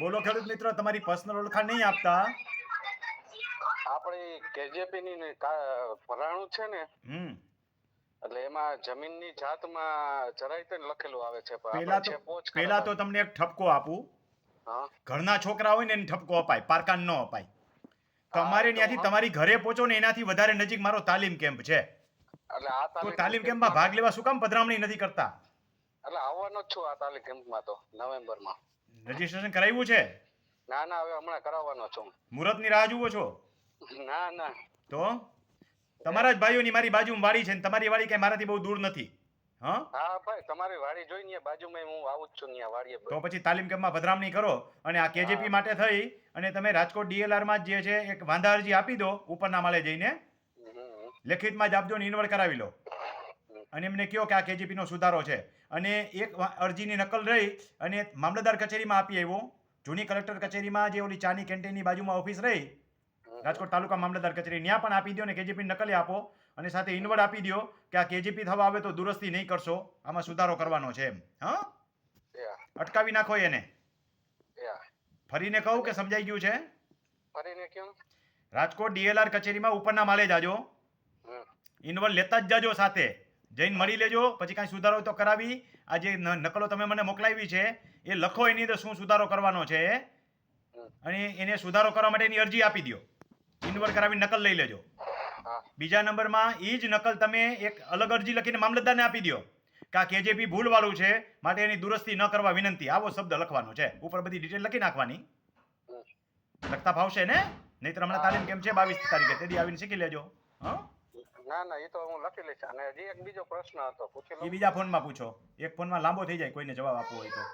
બોલો ખેડૂત મિત્રો તમારી પર્સનલ ઓળખાણ નહીં આપતા. આપણી કેજેપી ની ભરાણું છે ને હમ. એટલે એમાં જમીનની જાતમાં જરાય તો લખેલું આવે છે પેલા તો પેલા તો તમને એક ઠપકો આપું. ઘરના છોકરા હોય ને એને ઠપકો અપાય પારકાન ન અપાય. તમારે ત્યાંથી તમારી ઘરે પહોંચો ને એનાથી વધારે નજીક મારો તાલીમ કેમ્પ છે. એટલે આ તો તાલીમ તાલીમ કેમ્પમાં ભાગ લેવા શું કામ પધરામણી નથી કરતા? એટલે આવવાનો જ છું આ તાલીમ કેમ્પમાં તો નવેમ્બરમાં. રજીસ્ટ્રેશન કરાવ્યું છે? ના ના હવે હમણાં કરાવવાનો છું. મુહૂર્તની રાહ જુઓ છો? ના ના. તો? તમારા જ ભાઈઓની મારી બાજુમાં વાડી છે ને તમારી વાડી કઈ મારાથી બહુ દૂર નથી. હા? હા ભાઈ તમારી વાડી જોઈને બાજુમાં હું આવું જ છું ત્યાં વાડીએ તો પછી તાલીમ કેમ્પમાં પધરામણી કરો અને આ કેજીપી માટે થઈ અને તમે રાજકોટ DLR માં જ જે છે એક વાંધા અરજી આપી દો ઉપરના માળે જઈને. લેખિતમાં જ આપજો ને ઇન્વર્ટ કરાવી લો. અને એમને કહો કે આ કેજીપીનો નો સુધારો છે. અને એક અરજીની નકલ રહી અને મામલતદાર કચેરીમાં આપી આવ્યો. જૂની કલેક્ટર કચેરીમાં જે ઓલી ચાની કેન્ટીનની બાજુમાં ઓફિસ રહી. રાજકોટ તાલુકા મામલતદાર કચેરી. ત્યાં પણ આપી દો અને કેજીપી નકલી આપો. અને સાથે ઇન્વર્ટ આપી દો કે આ કેજીપી થવા આવે તો દુરસ્તી નહીં કરશો. આમાં સુધારો કરવાનો છે એમ. હા? અટકાવી નાખો એને. ફરીને કહું કે સમજાઈ ગયું છે? ફરીને કેમ રાજકોટ ડીએલઆર કચેરીમાં ઉપરના માલે જાજો. હમ. લેતા જ જાજો સાથે. જઈને મળી લેજો. પછી કાંઈ સુધારો તો કરાવી. આ જે નકલો તમે મને મોકલાવી છે એ લખો એની અંદર શું સુધારો કરવાનો છે. અને એને સુધારો કરવા માટેની અરજી આપી દો. ઇન્વર્ટ કરાવી નકલ લઈ લેજો. બીજા નંબરમાં એ જ નકલ તમે એક અલગ અરજી લખીને મામલતદારને આપી દો. કે આ કેજેપી ભૂલવાળું છે માટે એની દુરસ્તી ન કરવા વિનંતી. આવો શબ્દ લખવાનો છે. ઉપર બધી ડિટેલ લખી નાખવાની. લખતા ફાવશે ને? નહીંતર હમણાં તાલીમ કેમ છે? બાવીસ તારીખે. તેથી આવીને શીખી લેજો. હા? ના ના, એ તો હું લખી લઈશ. અને હજી એક બીજો પ્રશ્ન હતો પૂછી એ લઉં બીજા ફોનમાં પૂછો. એક ફોનમાં લાંબો થઈ જાય કોઈને જવાબ આપવો હોય તો.